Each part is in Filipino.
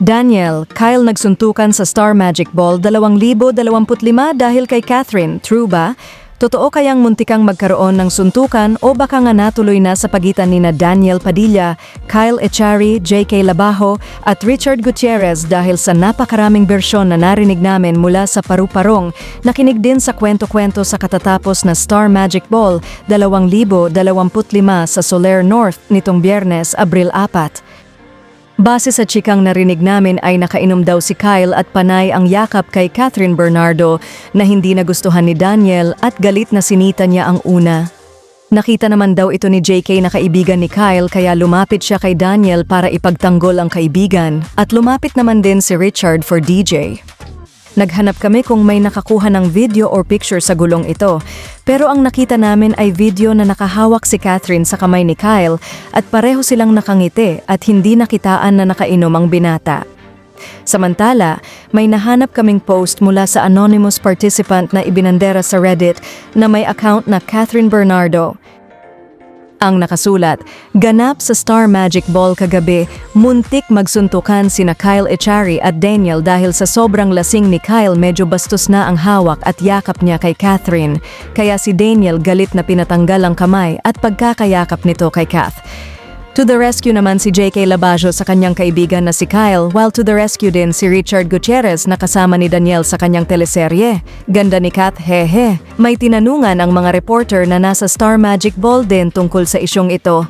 Daniel, Kyle nagsuntukan sa Star Magic Ball 2025 dahil kay Catherine, true ba? Totoo kayang muntikang magkaroon ng suntukan o baka nga natuloy na sa pagitan ni na Daniel Padilla, Kyle Echari, J.K. Labajo at Richard Gutierrez dahil sa napakaraming bersyon na narinig namin mula sa paru-parong, nakinig din sa kwento-kwento sa katatapos na Star Magic Ball 2025 sa Soler North nitong biyernes, Abril 4. Base sa chikang narinig namin ay nakainom daw si Kyle at panay ang yakap kay Catherine Bernardo na hindi nagustuhan ni Daniel at galit na sinita niya ang una. Nakita naman daw ito ni JK na kaibigan ni Kyle kaya lumapit siya kay Daniel para ipagtanggol ang kaibigan at lumapit naman din si Richard for DJ. Naghanap kami kung may nakakuha ng video or picture sa gulong ito, pero ang nakita namin ay video na nakahawak si Catherine sa kamay ni Kyle at pareho silang nakangiti at hindi nakitaan na nakainom ang binata. Samantala, may nahanap kaming post mula sa anonymous participant na ibinandera sa Reddit na may account na Catherine Bernardo. Ang nakasulat, ganap sa Star Magic Ball kagabi, muntik magsuntukan sina Kyle Echari at Daniel dahil sa sobrang lasing ni Kyle medyo bastos na ang hawak at yakap niya kay Catherine. Kaya si Daniel galit na pinatanggal ang kamay at pagkakayakap nito kay Kath. To the rescue naman si J.K. Labajo sa kanyang kaibigan na si Kyle, while to the rescue din si Richard Gutierrez na kasama ni Daniel sa kanyang teleserye. Ganda ni Kat, hehe. May tinanungan ang mga reporter na nasa Star Magic Ball din tungkol sa isyong ito.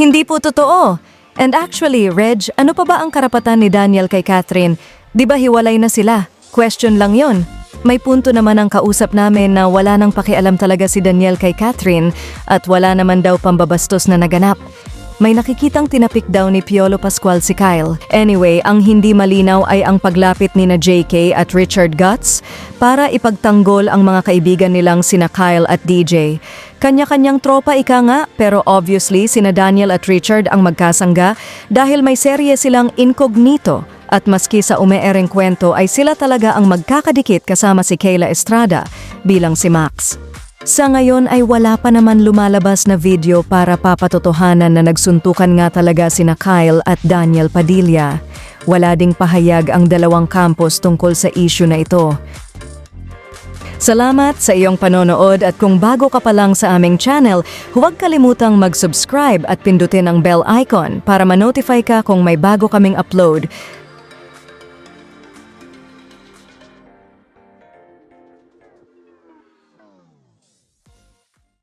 Hindi po totoo. And actually, Reg, ano pa ba ang karapatan ni Daniel kay Catherine? Di ba hiwalay na sila? Question lang yon. May punto naman ang kausap namin na wala nang pakialam talaga si Daniel kay Catherine at wala naman daw pambabastos na naganap. May nakikitang tinapik daw ni Piolo Pascual si Kyle. Anyway, ang hindi malinaw ay ang paglapit ni na JK at Richard Guts para ipagtanggol ang mga kaibigan nilang sina Kyle at DJ. Kanya-kanyang tropa ika nga, pero obviously sina Daniel at Richard ang magkasangga dahil may serye silang incognito at maski sa umeereng kwento ay sila talaga ang magkakadikit kasama si Kayla Estrada bilang si Max. Sa ngayon ay wala pa naman lumalabas na video para papatotohanan na nagsuntukan nga talaga sina Kyle at Daniel Padilla. Wala ding pahayag ang dalawang campus tungkol sa issue na ito. Salamat sa iyong panonood at kung bago ka pa lang sa aming channel, huwag kalimutang mag-subscribe at pindutin ang bell icon para ma-notify ka kung may bago kaming upload.